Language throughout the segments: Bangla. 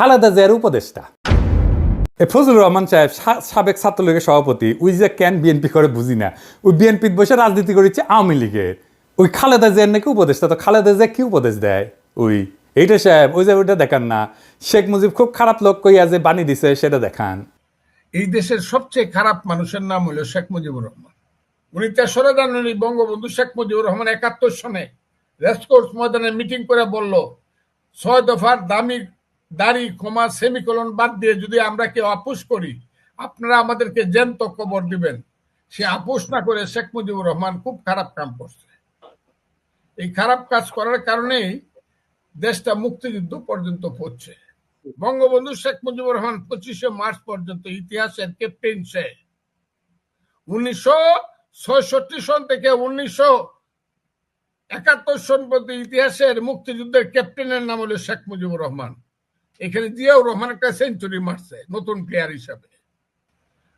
খালেদা জিয়ার উপদেষ্টা। এ ফজলুর রহমান সাহেব সাবেক ছাত্রলীগের সভাপতি, ওই যে কেন বিএনপি করে বুঝি না, ওই বিএনপি বসে রাজনীতি করেছে আওয়ামী লীগের। ওই খালেদা জিয়ার নাকি উপদেষ্টা, তো খালেদা জিয়া কি উপদেশ দেয়? ওই, এইটা সাহেব, ওই যে ওইটা দেখান না। শেখ মুজিব খুব খারাপ লোক কইয়া যে বাণী দিছে, সেটা দেখান। এই দেশের সবচেয়ে খারাপ মানুষের নাম হলো শেখ মুজিবুর রহমান। উনি তেসরা জানুয়ারি বঙ্গবন্ধু শেখ মুজিবুর রহমান একাত্তর সনে রেসকোর্স ময়দানে মিটিং করে বলল, ছয় দফার দামি দাড়ি, ক্ষমা, সেমিকোলন বাদ দিয়ে যদি আমরা কেউ আপোষ করি, আপনারা আমাদেরকে জ্যান্ত কবর দিবেন। সে আপোষ না করে শেখ মুজিবুর রহমান খুব খারাপ কাম করছে। এই খারাপ কাজ করার কারণেই দেশটা মুক্তিযুদ্ধ পর্যন্ত পড়ছে। বঙ্গবন্ধু শেখ মুজিবুর রহমান পঁচিশে মার্চ পর্যন্ত ইতিহাসের ক্যাপ্টেন সে। উনিশশো ছয়ষট্টি সন থেকে উনিশশো একাত্তর সন পর্যন্ত ইতিহাসের মুক্তিযুদ্ধের ক্যাপ্টেনের নাম হলো শেখ মুজিবুর রহমান। এখানে জিয়াউর রহমান একটা সেঞ্চুরি মারছে, নতুন প্লেয়ার হিসাবে।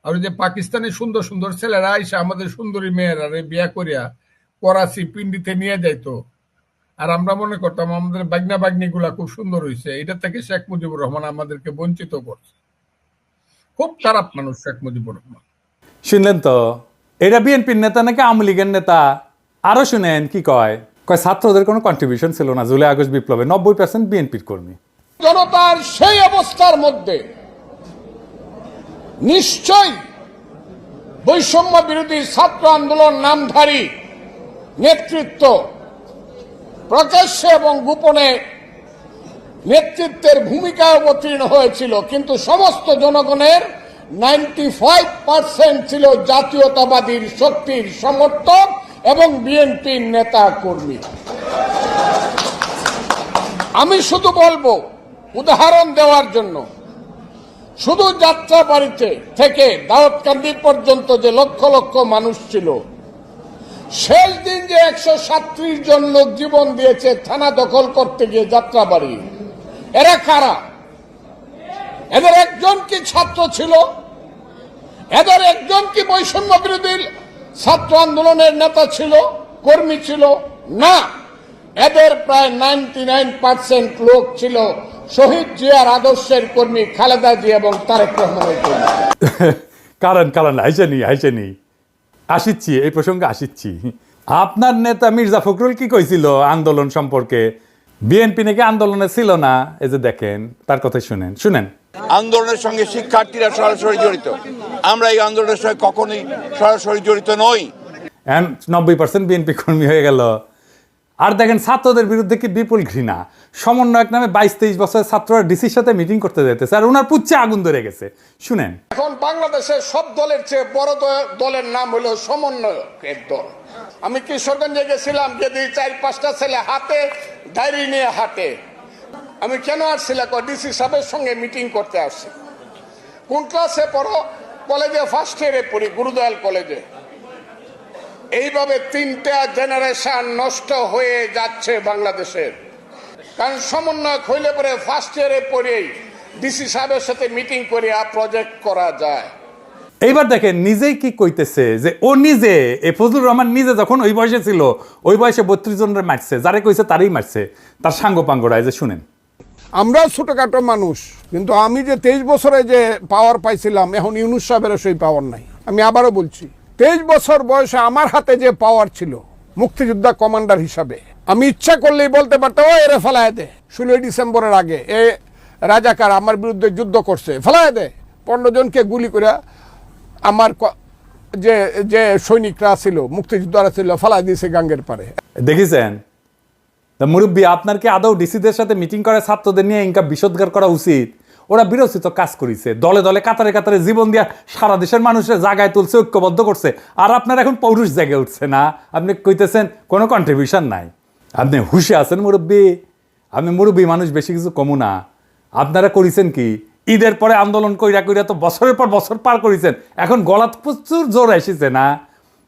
আর যে পাকিস্তানি সুন্দর সুন্দর ছেলেরা আইসা, আমাদের সুন্দরী মেয়েরা রে বিয়া করিয়া করাচি পিন্ডিতে নিয়ে যাইতো। আর আমরা মনে করতাম আমাদের বাগনা বাগনি গুলা খুব সুন্দর হয়েছে এটা থেকে শেখ মুজিবুর রহমান আমাদেরকে বঞ্চিত করছে। খুব খারাপ মানুষ শেখ মুজিবুর রহমান। শুনলেন তো? এটা বিএনপির নেতা নাকি আওয়ামী লীগের নেতা? আরও শুনেন কি কয়? কয়, ছাত্রদের কোনো কন্ট্রিবিউশন ছিল না। জুলাই আগস্ট বিপ্লবে নব্বই পার্সেন্ট বিএনপির কর্মী। জনতার সেই অবস্থার মধ্যে নিশ্চয়ই বৈষম্য বিরোধী ছাত্র আন্দোলন নামধারী নেতৃত্ব প্রকাশ্যে এবং গোপনে নেতৃত্বের ভূমিকায় অবতীর্ণ হয়েছিল, কিন্তু সমস্ত জনগণের নাইনটি ফাইভ পার্সেন্ট ছিল জাতীয়তাবাদীর শক্তির সমর্থক এবং বিএনপির নেতা কর্মী। আমি শুধু বলব উদাহরণ দেওয়ার জন্য। শুধু যাত্রা বাড়িতে থেকে দাউদকান্দি পর্যন্ত যে লক্ষ লক্ষ মানুষ ছিল, শেষ দিন যে একশো সাত্রিশ জন লোক জীবন দিয়েছে থানা দখল করতে গিয়ে যাত্রা বাড়ি এরা কারা? এদের একজন কি ছাত্র ছিল? এদের একজন কি বৈষম্য বিরোধী ছাত্র আন্দোলনের নেতা ছিল, কর্মী ছিল? না। এদের প্রায় নাইনটি নাইন পার্সেন্ট লোক ছিল শহীদ জিয়ার আদর্শের কর্মী খালেদা জিয়া এবং তারেক রহমানের কর্মী। কারণ কারণ হাইসেনি হাইসেনি। আসিচ্ছি এই প্রসঙ্গে আসিচ্ছি। আপনার নেতা মির্জা ফখরুল কি কইছিল আন্দোলন সম্পর্কে? বিএনপি নাকি আন্দোলনে ছিল না? এই যে দেখেন তার কথা শুনেন শুনেন। আন্দোলনের সঙ্গে শিক্ষার্থীরা সরাসরি জড়িত। আমরা এই আন্দোলনের সঙ্গে কখনোই সরাসরি জড়িত নই। নব্বই পার্সেন্ট বিএনপি কর্মী হয়ে গেল। আর দেখেন ছাত্রদের বিরুদ্ধে কি বিপুল ঘৃণা? সমন্বয়ক নামে বাইশ তেইশ বছরের ছাত্ররা ডিসির সাথে মিটিং করতে যেতেছে আর ওনার পুচ্ছে আগুন ধরে গেছে। শুনেন। এখন বাংলাদেশের সব দলের চেয়ে বড় দলের নাম হলো সমন্বয়কের দল। আমি কিশোরগঞ্জে গেছিলাম, যদি চার পাঁচটা ছেলে হাতে ডায়েরি নিয়ে হাতে আমি কেন আসছিলাম ডিসি সাহেবের সঙ্গে মিটিং করতে আসছি। কোন ক্লাসে পড়ো? কলেজে ফার্স্ট ইয়ারে পড়ি, গুরুদয়াল কলেজে। এইভাবে তিনটা জেনারেশন নষ্ট হয়ে যাচ্ছে বাংলাদেশের। কারণ সমন্বয়ক হইলে পরে ফার্স্ট ইয়ারে পড়েই ডিসি সাহেবের সাথে মিটিং করে প্রজেক্ট করা যায়। এইবার দেখেন নিজেই কি কইতেছে যে ও নিজে এ ফজলুর রহমান নিজে যখন ওই বয়সে ছিল ওই বয়সে বত্রিশ জনের মারছে যারে কইছে তারই মারছে তার সাঙ্গ পাঙ্গরা যে শুনেন। আমরা ছোটখাটো মানুষ কিন্তু আমি যে তেইশ বছরে যে পাওয়ার পাইছিলাম এখন ইউনুস সাহেবেরও সেই পাওয়ার নাই। আমি আবারও বলছি তেইশ বছর বয়সে আমার হাতে যে পাওয়ার ছিল, মুক্তিযোদ্ধা কমান্ডার হিসাবে, আমি ইচ্ছা করলেই বলতে পারতাম ও এরে ফেলায় দে। ষোলোই ডিসেম্বরের আগে এ রাজাকার আমার বিরুদ্ধে যুদ্ধ করছে ফেলায় দে। পনেরো জনকে গুলি করে আমার যে যে সৈনিকরা ছিল, মুক্তিযোদ্ধারা ছিল ফেলায় দিয়েছে গাঙ্গের পারে। দেখেছেন? মুরব্বী, আপনার কি আদৌ ডিসিদের সাথে মিটিং করে ছাত্রদের নিয়ে ইনকা বিষোদ্গার করা উচিত? ওরা বিরোচিত কাজ করেছে। দলে দলে কাতারে কাতারে জীবন দিয়া সারা দেশের মানুষের জায়গায় তুলছে, ঐক্যবদ্ধ করছে। আর আপনার এখন পৌরুষ জায়গায় উঠছে না। আপনি কইতেছেন, কোনো কন্ট্রিবিউশন নাই। আপনি হুশে আছেন মুরব্বী। আপনি মুরব্বী মানুষ বেশি কিছু কমু না। আপনারা করেছেন কি? ঈদের পরে আন্দোলন কইরা কইরা তো বছরের পর বছর পার করেছেন। এখন গলাত প্রচুর জোর এসেছে না।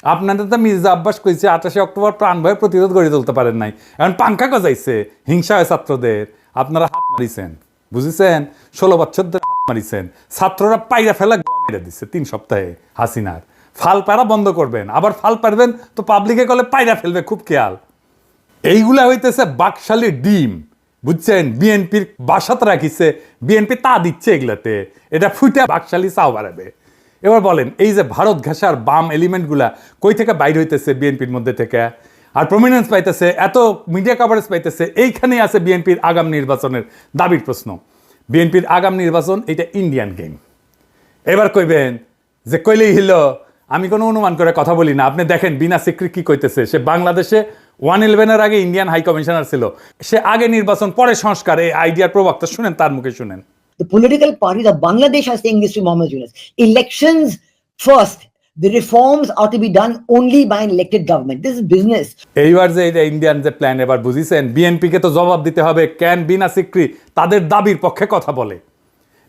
আপনাদের তো মির্জা আব্বাস কইছে, আঠাশে অক্টোবর প্রাণ ভয়ে প্রতিরোধ গড়ে তুলতে পারেন নাই। এখন পাঙ্খা গজাইছে, হিংসা হয় ছাত্রদের। আপনারা হাত মারিছেন। বুঝেছেন? ষোলো বছর ধরে মারিছেন। ছাত্ররা পাইরা ফেলা মেরে দিচ্ছে তিন সপ্তাহে হাসিনার। ফাল পারা বন্ধ করবেন, আবার ফাল পারবেন তো পাবলিকে কলে পাইরা ফেলবে, খুব খেয়াল। এইগুলা হইতেছে বাকশালী ডিম, বুঝছেন? বিএনপির বাসাত রাখিছে, বিএনপি তা দিচ্ছে এগুলাতে। এটা ফুটে বাকশালী চাও বাড়াবে। এবার বলেন, এই যে ভারত ঘেঁষার বাম এলিমেন্টগুলা কই থেকে বাইর হইতেছে বিএনপির মধ্যে থেকে? আর প্রমিনেন্স পাইতেছে, এত মিডিয়া কভারেজ পাইতেছে, এইখানেই আছে বিএনপির আগাম নির্বাচনের দাবির প্রশ্ন। বিএনপির আগাম নির্বাচন, এটা ইন্ডিয়ান গেম এবার কইবেন যে কইলেই হিল আমি কোনো অনুমান করে কথা বলি না। আপনি দেখেন, বিনা সিক্রি কি কইতেছে? সে বাংলাদেশে ওয়ান ইলেভেনের আগে ইন্ডিয়ান হাই কমিশনার ছিল। সে আগে নির্বাচন, পরে সংস্কার, এই আইডিয়ার প্রবক্তা শুনেন, তার মুখে শুনেন। The political parties of Bangladesh are saying this to Mohammed Yunus. Elections first. The reforms are to be done only by an elected government. This is business. এইবার যে এটা ইন্ডিয়ান যে প্ল্যান এবার বুঝিছেন বিএনপিকে তো জবাব দিতে হবে কেন বিনা সিক্রি তাদের দাবির পক্ষে কথা বলে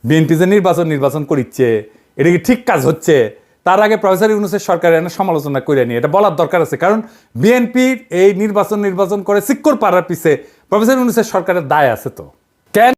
বিএনপি যে নির্বাচন নির্বাচন করিচ্ছে, এটা কি ঠিক কাজ হচ্ছে তার আগে প্রফেসর ইউনুসের সরকারের এনে সমালোচনা করে নিয়ে, এটা বলার দরকার আছে কারণ বিএনপির এই নির্বাচন নির্বাচন করে সিক্কর পাড়ার পিছে প্রফেসর ইউনুসের সরকারের দায় আছে তো